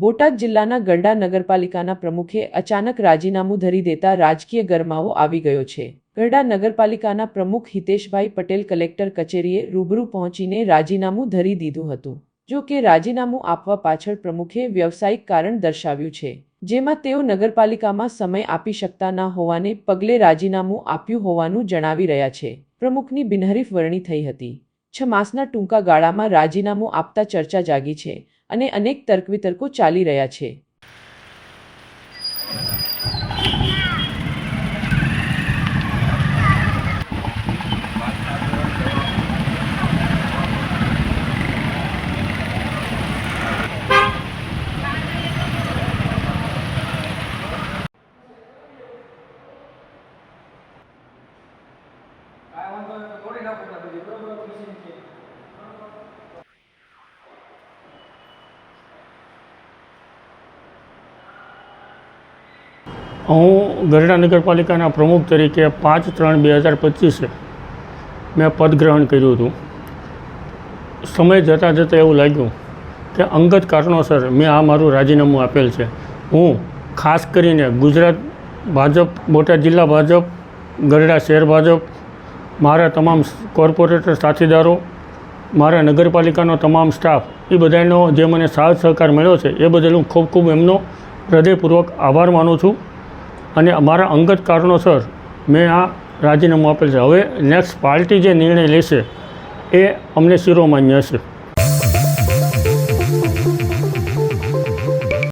બોટાદ જિલ્લાના ગરડા નગરપાલિકાના પ્રમુખે અચાનક રાજીનામું ધરી દેતા રાજકીય ગરમાવો આવી ગયો છે. ગરડા નગરપાલિકાના પ્રમુખ હિતેશભાઈ પટેલ કલેક્ટર કચેરીએ રૂબરૂ પહોંચીને રાજીનામું ધરી દીધું હતું. જો કે રાજીનામું આપવા પાછળ પ્રમુખે વ્યવસાયિક કારણ દર્શાવ્યું છે, જેમાં તેઓ નગરપાલિકામાં સમય આપી શકતા ન હોવાને પગલે રાજીનામું આપ્યું હોવાનું જણાવી રહ્યા છે. પ્રમુખની બિનહરીફ વરણી થઈ હતી. છ માસના ટૂંકા ગાળામાં રાજીનામું આપતા ચર્ચા જાગી છે. અને અનેક તર્કવિતર્કો ચાલી રહ્યા છે. કાંઈ વાંધો છે. હું ગરડા નગરપાલિકાના પ્રમુખ તરીકે પાંચ ત્રણ બે હજાર પચીસે મેં પદગ્રહણ કર્યું હતું. સમય જતાં જતાં એવું લાગ્યું કે અંગત કારણોસર મેં આ મારું રાજીનામું આપેલ છે. હું ખાસ કરીને ગુજરાત ભાજપ, બોટાદ જિલ્લા ભાજપ ગરડા શહેર ભાજપ, મારા તમામ કોર્પોરેટર સાથીદારો, મારા નગરપાલિકાનો તમામ સ્ટાફ, એ બધાનો જે મને સાથ સહકાર મળ્યો છે, એ બદલ હું ખૂબ ખૂબ એમનો હૃદયપૂર્વક આભાર માનું છું. અને અમારા અંગત કારણોસર મેં આ રાજીનામું આપેલ છે. હવે નેક્સ્ટ પાર્ટી જે નિર્ણય લેશે એ અમને શિરોમાન્ય હશે.